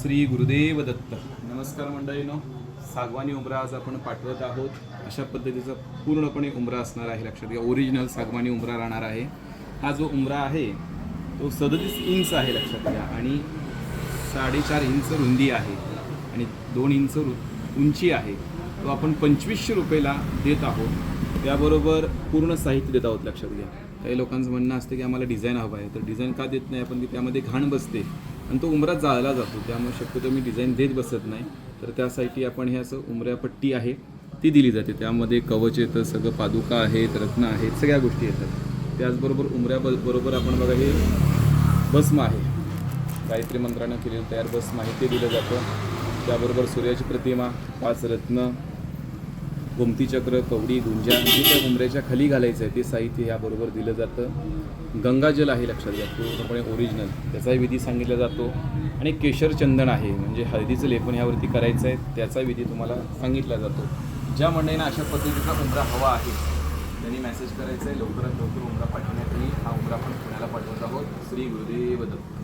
श्री गुरुदेव दत्त. नमस्कार मंडळीनो. सागवानी उमरा आज आपण पाठवत आहोत. अशा पद्धतीचा पूर्णपणे उमरा असणार आहे लक्षात घ्या. ओरिजिनल सागवानी उमरा राहणार आहे. हा जो उमरा आहे तो सदतीस इंच आहे लक्षात घ्या. आणि साडेचार इंच रुंदी आहे आणि दोन इंच रु उंची आहे. तो आपण पंचवीसशे रुपयेला देत आहोत. त्याबरोबर पूर्ण साहित्य देत आहोत लक्षात घ्या. काही लोकांचं म्हणणं असतं की आम्हाला डिझाईन हवं आहे. तर डिझाईन का देत नाही? आपण की त्यामध्ये घाण बसते. आणि तो उमरा जाळला जातो. त्यामुळे शक्यतो मी डिझाईन देत बसत नाही. तर त्यासाठी आपण हे असं उमऱ्या पट्टी आहे ती दिली जाते. त्यामध्ये कवच येतं सगळं पादुका आहेत रत्न आहेत सगळ्या गोष्टी येतात. त्याचबरोबर उमऱ्या ब- बरोबर आपण बघा हे भस्म आहे. गायत्री मंत्रानं केलेलं तयार भस्म आहे ते दिलं जातं. त्याबरोबर सूर्याची प्रतिमा पाच रत्न गोमतीचक्र कवडी गुंजा जे त्या घुमऱ्याच्या खाली घालायचं आहे ते साहित्य याबरोबर दिलं जातं. गंगाजल आहे लक्षात घ्या पूर्णपणे ओरिजिनल त्याचाही विधी सांगितला जातो. आणि केशर चंदन आहे म्हणजे हळदीचं लेपन यावरती करायचं आहे त्याचा विधी तुम्हाला सांगितला जातो. ज्या मंडळींना अशा पद्धतीचा उमरा हवा आहे त्यांनी मेसेज करायचा आहे लवकरात लवकर उमरा पाठवण्यात येईल. हा उमरा आपण पुण्याला पाठवत आहोत. श्री गुरुदेव दत्त.